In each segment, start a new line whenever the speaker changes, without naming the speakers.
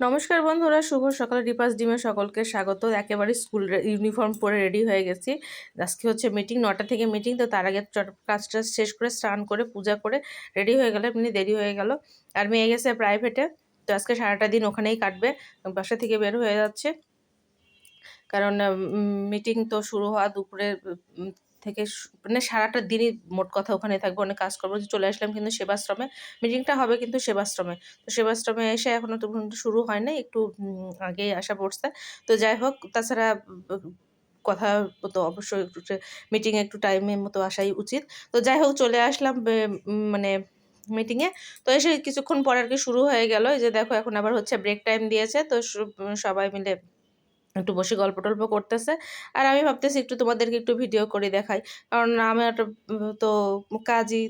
নমস্কার বন্ধুরা, শুভ সকাল। রিপাস ডিমে সকলকে স্বাগত। একেবারে স্কুল ইউনিফর্ম পরে রেডি হয়ে গেছি। আজকে হচ্ছে মিটিং নটা থেকে মিটিং তো তার আগে কাজটা শেষ করে, স্নান করে, পূজা করে রেডি হয়ে গেলে এমনি দেরি হয়ে গেল। আর মেয়ে গেছে প্রাইভেটে তো আজকে সারাটা দিন ওখানেই কাটবে। বাসা থেকে বের হয়ে যাচ্ছে। কারণ মিটিং তো শুরু হওয়া দুপুরে থেকে মানে সারাটা দিনই মোট কথা ওখানে থাকব, অনেক কাজ করব চলে আসলাম কিন্তু সেবাশ্রমে। মিটিংটা হবে কিন্তু সেবাশ্রমে। তো সেবাশ্রমে এসে এখনও তো শুরু হয় নাই, একটু আগেই আসা পড়ছে। তো যাই হোক, তাছাড়া কথা তো অবশ্যই একটু মিটিংয়ে একটু টাইমের মতো আসাই উচিত। তো যাই হোক, চলে আসলাম মানে মিটিংয়ে তো এসে কিছুক্ষণ পর আর কি শুরু হয়ে গেল যে দেখো এখন আবার হচ্ছে ব্রেক টাইম দিয়েছে, তো সবাই মিলে একটু বসে গল্প টল্প করতেছে। আর আমি ভাবতেছি একটু তোমাদেরকে একটু ভিডিও করে দেখাই। কারণ আমার তো কাজই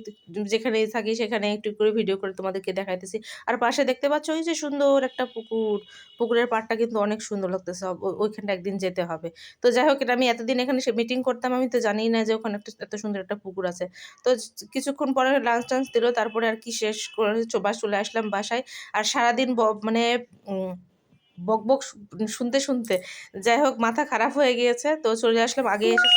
যেখানেই থাকি সেখানে একটু করে ভিডিও করে তোমাদেরকে দেখাইতেছি। আর পাশে দেখতে পাচ্ছ ওই যে সুন্দর একটা পুকুর। পুকুরের পাড়টা কিন্তু অনেক সুন্দর লাগতেছে। ওইখানটা একদিন যেতে হবে। তো যাই হোক, এটা আমি এতদিন এখানে সে মিটিং করতাম, আমি তো জানি না যে ওখানে একটা, এত সুন্দর একটা পুকুর আছে। তো কিছুক্ষণ পরে লাঞ্চ টাঞ্চ দিল, তারপরে আর কি শেষ করে চোবাস চলে আসলাম বাসায়। আর সারাদিন মানে বক বক শুনতে শুনতে। যাই হোক, মাথা খারাপ হয়ে গিয়েছে, তো চলে আসলাম। আগে এসে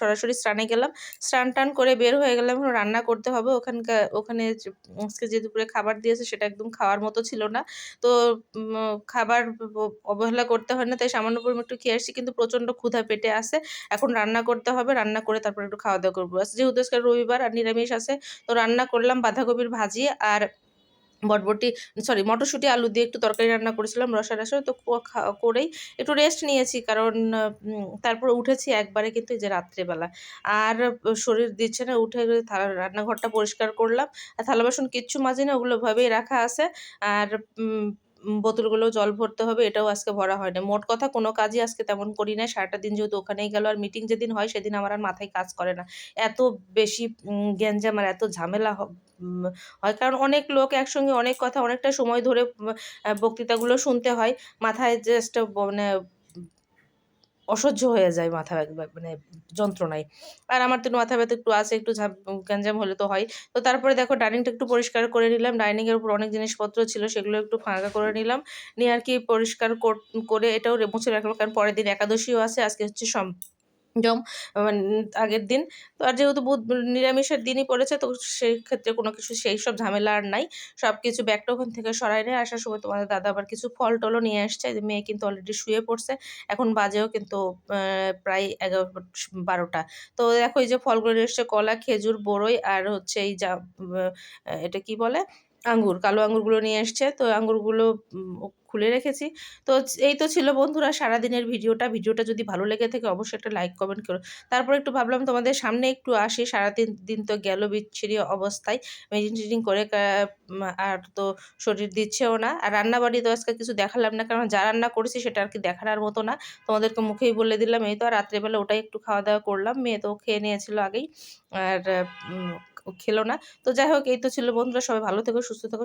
সরাসরি স্নানে গেলাম। স্নান টান করে বের হয়ে গেলাম রান্না করতে হবে। ওখানকার ওখানে আজকে যে দুপুরে খাবার দিয়েছে, সেটা একদম খাওয়ার মতো ছিল না। তো খাবার অবহেলা করতে হয় না, তাই সামান্য পরিমাণ একটু খেয়ে আসছি, কিন্তু প্রচণ্ড ক্ষুধা পেটে আছে। এখন রান্না করতে হবে, রান্না করে তারপর একটু খাওয়া দাওয়া করব যেহেতু আজকে রবিবার আর নিরামিষ আছে, তো রান্না করলাম বাঁধাকপির ভাজি আর বটবটি সরি মটরশুঁটি, আলু দিয়ে একটু তরকারি রান্না করেছিলাম রসা রসা তো করেই একটু রেস্ট নিয়েছি। কারণ তারপর উঠেছি একবারে কিন্তু যে রাত্রেবেলা। আর শরীর দিচ্ছে না, উঠে রান্নাঘরটা পরিষ্কার করলাম। আর থালা বাসন কিচ্ছু মাজি না ওগুলো ভাবেই রাখা আছে। আর বোতলগুলো জল ভরতে হবে, এটাও আজকে ভরা হয় না মোট কথা কোনো কাজই আজকে তেমন করি না সারাটা দিন যেহেতু ওখানেই গেল, আর মিটিং যেদিন হয় সেদিন আমার আর মাথায় কাজ করে না। এত বেশি গ্যাঞ্জাম আর এত ঝামেলা হয়। কারণ অনেক লোক একসঙ্গে অনেক কথা, অনেকটা সময় ধরে বক্তৃতাগুলো শুনতে হয়। মাথায় জাস্ট মানে অসহ্য হয়ে যায় মাথা মানে যন্ত্রণায়। আর আমার তো মাথা ব্যথা একটু আছে, একটু গ্যাঞ্জাম হলে তো হয়। তো তারপরে দেখো ডাইনিংটা একটু পরিষ্কার করে নিলাম। ডাইনিংয়ের উপর অনেক জিনিসপত্র ছিল, সেগুলো একটু ফাঁকা করে নিলাম। নিয়ে আর কি পরিষ্কার কর- এটাও মুছে রাখলাম। কারণ পরের দিন একাদশীও আছে, আজকে হচ্ছে সম জম আগের দিন। তো আর যেহেতু বুধ, নিরামিষের দিনই পড়েছে, তো সেই ক্ষেত্রে কোনো কিছু, সেই সব ঝামেলা আর নাই। সব কিছু ব্যাগটা ওখান থেকে সরাই নিয়ে আসার সময় তোমাদের দাদা আবার কিছু ফল টলও নিয়ে আসছে। যে মেয়ে কিন্তু অলরেডি শুয়ে পড়ছে। এখন বাজেও কিন্তু প্রায় এগারো, বারোটা। তো দেখো এই যে ফলগুলো নিয়ে এসছে, কলা, খেজুর, বড়ই আর হচ্ছে এই যা এটা কি বলে? আঙ্গুর, কালো আঙ্গুরগুলো নিয়ে এসছে। তো আঙ্গুরগুলো খুলে রেখেছি। তো এই তো ছিল বন্ধুরা সারাদিনের ভিডিওটা। ভিডিওটা যদি ভালো লেগে থাকে অবশ্যই একটা লাইক, কমেন্ট করো। তারপর একটু ভাবলাম তোমাদের সামনে একটু আসি। সারাদিন, দিন তো গেল বিচ্ছিরি অবস্থায়। মেডিটিং টেডিং করে আর তো শরীর দিচ্ছেও না। আর রান্না বাড়ি তো আজকে কিছু দেখালাম না, কারণ যা রান্না করেছি সেটা আর কি দেখার মতো না। তোমাদেরকে মুখেই বলে দিলাম, এই তো আর রাত্রেবেলা ওটাই একটু খাওয়া দাওয়া করলাম। মেয়ে তো খেয়ে নিয়েছিল আগেই। আর খেলো না। তো যাই হোক, এই তো ছিল বন্ধুরা। সবাই ভালো থেকো, সুস্থ থেকো